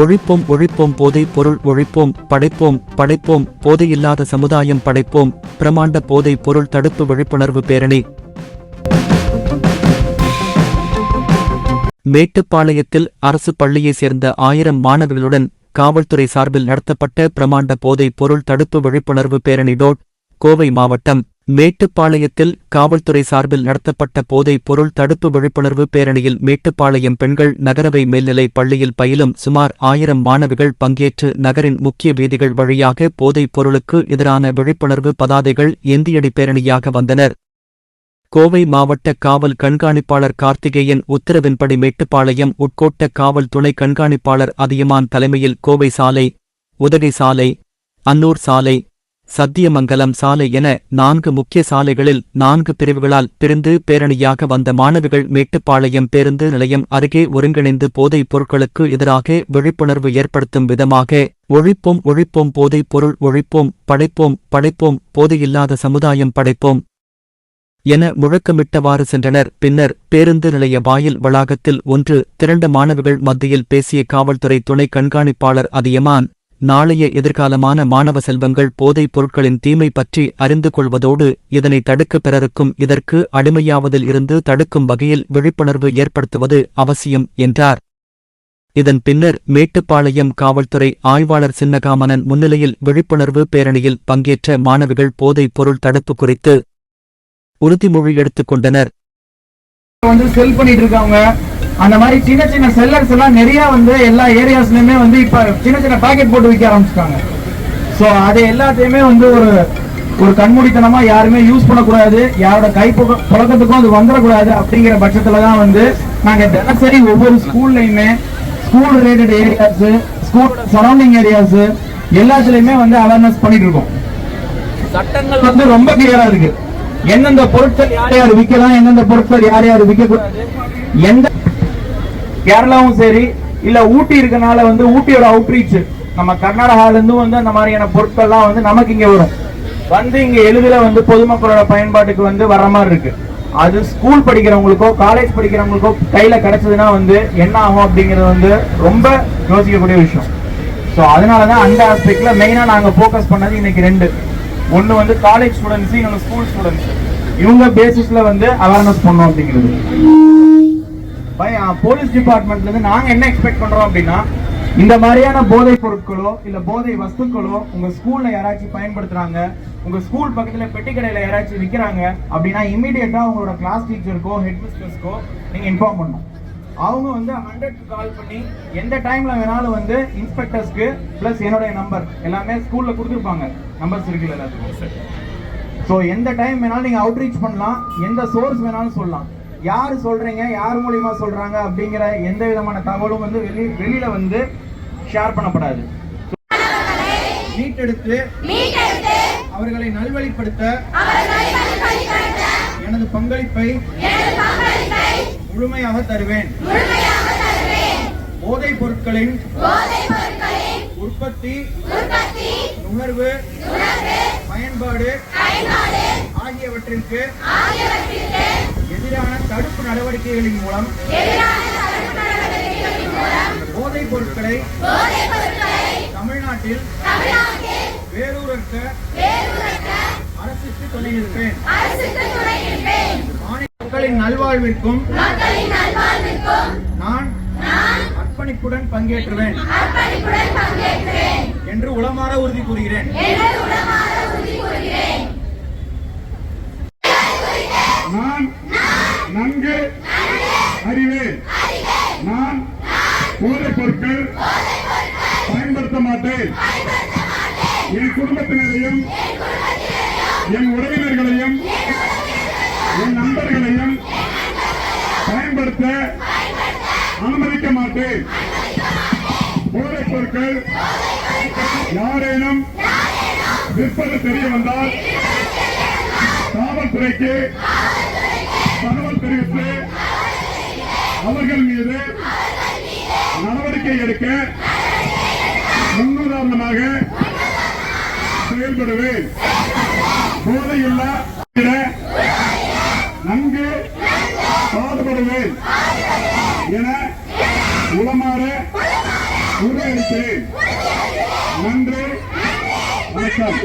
ஒழிப்போம் ஒழிப்போம் போதை பொருள் ஒழிப்போம் படைப்போம் படைப்போம் போதையில்லாத சமுதாயம் படைப்போம் பிரமாண்ட போதை பொருள் தடுப்பு விழிப்புணர்வு பேரணி. மேட்டுப்பாளையத்தில் அரசு பள்ளியைச் சேர்ந்த ஆயிரம் மாணவர்களுடன் காவல்துறை சார்பில் நடத்தப்பட்ட பிரமாண்ட போதை பொருள் தடுப்பு விழிப்புணர்வு பேரணி டோட் கோவை மாவட்டம். மேட்டுப்பாளையத்தில் காவல்துறை சார்பில் நடத்தப்பட்ட போதைப் பொருள் தடுப்பு விழிப்புணர்வு பேரணியில் மேட்டுப்பாளையம் பெண்கள் நகரவை மேல்நிலைப் பள்ளியில் பயிலும் சுமார் ஆயிரம் மாணவிகள் பங்கேற்று நகரின் முக்கிய வீதிகள் வழியாக போதைப் பொருளுக்கு எதிரான விழிப்புணர்வு பதாதைகள் ஏந்தியடி பேரணியாக வந்தனர். கோவை மாவட்ட காவல் கண்காணிப்பாளர் கார்த்திகேயன் உத்தரவின்படி மேட்டுப்பாளையம் உட்கோட்ட காவல் துணை கண்காணிப்பாளர் அதியமான் தலைமையில் கோவை சாலை உதகை சாலை அன்னூர் சாலை சத்தியமங்கலம் சாலை என நான்கு முக்கிய சாலைகளில் நான்கு பிரிவுகளால் பிரிந்து பேரணியாக வந்த மாணவிகள் மேட்டுப்பாளையம் பேருந்து நிலையம் அருகே ஒருங்கிணைந்து போதைப் பொருட்களுக்கு எதிராக விழிப்புணர்வு ஏற்படுத்தும் விதமாக ஒழிப்போம் ஒழிப்போம் போதைப் பொருள் ஒழிப்போம் படைப்போம் படைப்போம் போதையில்லாத சமுதாயம் படைப்போம் என முழக்கமிட்டவாறு சென்றனர். பின்னர் பேருந்து நிலைய வாயில் வளாகத்தில் ஒன்று திரண்ட மாணவிகள் மத்தியில் பேசிய காவல்துறை துணை கண்காணிப்பாளர் அதியமான் நாளைய எதிர்காலமான மாணவ செல்வங்கள் போதைப் பொருட்களின் தீமை பற்றி அறிந்து கொள்வதோடு இதனை தடுக்க பிறருக்கும் இதற்கு அடிமையாவதில் இருந்து தடுக்கும் வகையில் விழிப்புணர்வு ஏற்படுத்துவது அவசியம் என்றார். இதன் பின்னர் மேட்டுப்பாளையம் காவல்துறை ஆய்வாளர் சின்னகாமனன் முன்னிலையில் விழிப்புணர்வு பேரணியில் பங்கேற்ற மாணவிகள் போதைப் பொருள் தடுப்பு குறித்து உறுதிமொழி எடுத்துக் கொண்டனர். அந்த மாதிரி சின்ன சின்ன செல்லர்ஸ் எல்லாம் நிறைய வந்து எல்லா ஏரியாஸ்லயுமே வந்து இப்ப சின்ன சின்ன பாக்கெட் போட்டு விற்க ஆரம்பிச்சிட்டாங்க. சோ அதை எல்லாத்தையுமே வந்து ஒரு ஒரு கண்மூடித்தனமா யாருமே யூஸ் பண்ணக்கூடாது. யாரோட கை புழக்கத்துக்கும் அது வந்துடக்கூடாது அப்படிங்கிற பட்சத்துல தான் வந்து நாங்க தினசரி ஒவ்வொரு ஸ்கூல்லையுமே school related areas school surrounding areas எல்லாத்துலயுமே வந்து அவேர்னஸ் பண்ணிட்டு இருக்கோம். சட்டங்கள் வந்து ரொம்ப கிளியரா இருக்கு. எந்தெந்த பொருட்கள் யார் யார் விற்கலாம் எந்தெந்த பொருட்கள் யார் யார் விற்க கூடாது எந்த கேரளாவும் சரி இல்ல ஊட்டி இருக்கனால வந்து ஊட்டியோட அவுட்ரீச் நம்ம கர்நாடகால இருந்தும் வந்து அந்த மாதிரியான பொருட்கள்லாம் வந்து நமக்கு இங்க வரும். வந்து இங்க எளிதில வந்து பொதுமக்களோட பயன்பாட்டுக்கு வந்து வர்ற மாதிரி இருக்கு. அது ஸ்கூல் படிக்கிறவங்களுக்கோ காலேஜ் படிக்கிறவங்களுக்கோ கையில கிடைச்சதுன்னா வந்து என்ன ஆகும் அப்படிங்கிறது வந்து ரொம்ப யோசிக்கக்கூடிய விஷயம். ஸோ அதனால தான் அந்த ஆஸ்பெக்ட்ல மெயினாக நாங்கள் ஃபோக்கஸ் பண்ணது இன்னைக்கு ரெண்டு. ஒன்று வந்து காலேஜ் ஸ்டூடெண்ட்ஸ் இன்னொன்று ஸ்கூல் ஸ்டூடெண்ட்ஸ் இவங்க பேசிஸ்ல வந்து அவேர்னஸ் பண்ணோம் அப்படிங்கிறது. போலீஸ் டிபார்ட்மெண்ட்ல இருந்து நாங்க என்ன எக்ஸ்பெக்ட் பண்றோம் அப்படின்னா இந்த மாதிரியான போதைப் பொருட்களோ இல்ல போதை வஸ்துக்களோ உங்க ஸ்கூல்ல யாராச்சும் பயன்படுத்துறாங்க உங்க ஸ்கூல் பக்கத்துல பெட்டி கடையில யாராச்சும் விக்கிறாங்க அப்படின்னா இமீடியட்டா உங்களோட கிளாஸ் டீச்சருக்கோ ஹெட் மிஸ்டர்ஸ்க்கோ நீங்க இன்ஃபார்ம் பண்ணணும். அவங்க வந்து ஹண்ட்ரட்க்கு கால் பண்ணி எந்த டைம்ல வேணாலும் வந்து இன்ஸ்பெக்டர்ஸ்க்கு பிளஸ் என்னுடைய நம்பர் எல்லாமே ஸ்கூல்ல கொடுத்துருப்பாங்க. நம்பர்ஸ் இருக்குல்ல எல்லாத்துக்கும். ஸோ எந்த டைம் வேணாலும் நீங்க அவுட்ரீச் பண்ணலாம் எந்த சோர்ஸ் வேணாலும் சொல்லலாம். யார் சொல்றீங்க? யார் மூலியமா சொல்றாங்க? அப்படிங்கிற எந்த விதமான தகவலும் வந்து வெளி வெளியில வந்து ஷேர் பண்ணப்படாது. மீட்டெடுத்து அவர்களை நல்வழிப்படுத்த எனது பங்களிப்பை முழுமையாக தருவேன். போதைப் பொருட்களின் உற்பத்தி நுகர்வு பயன்பாடு ஆகியவற்றிற்கு எதிரான தடுப்பு நடவடிக்கைகளின் மூலம் போதைப் பொருட்களை தமிழ்நாட்டில் வேரூரற்க அரசுக்கு துணை மாநில மக்களின் நல்வாழ்விற்கும் நான் அர்ப்பணிப்புடன் பங்கேற்றுவேன் என்று உளமாற உறுதி கூறுகிறேன். நான் அறிவேன் நான் போதைப் பொருட்கள் பயன்படுத்த மாட்டேன். என் குடும்பத்தினரையும் என் உறவினர்களையும் என் நண்பர்களையும் பயன்படுத்த அனுமதிக்க மாட்டேன். போதைப் பொருட்கள் யாரேனும் விற்பது தெரிய வந்தால் காவல்துறைக்கு தகவல் தெரிவித்து அவர்கள் மீது நடவடிக்கை எடுக்க முன்னுதாரணமாக செயல்படுவேன். போதையுள்ள நன்கு பாடுபடுவேன் என உளமாற உறுதியளிக்கிறேன் நன்றி வணக்கம்.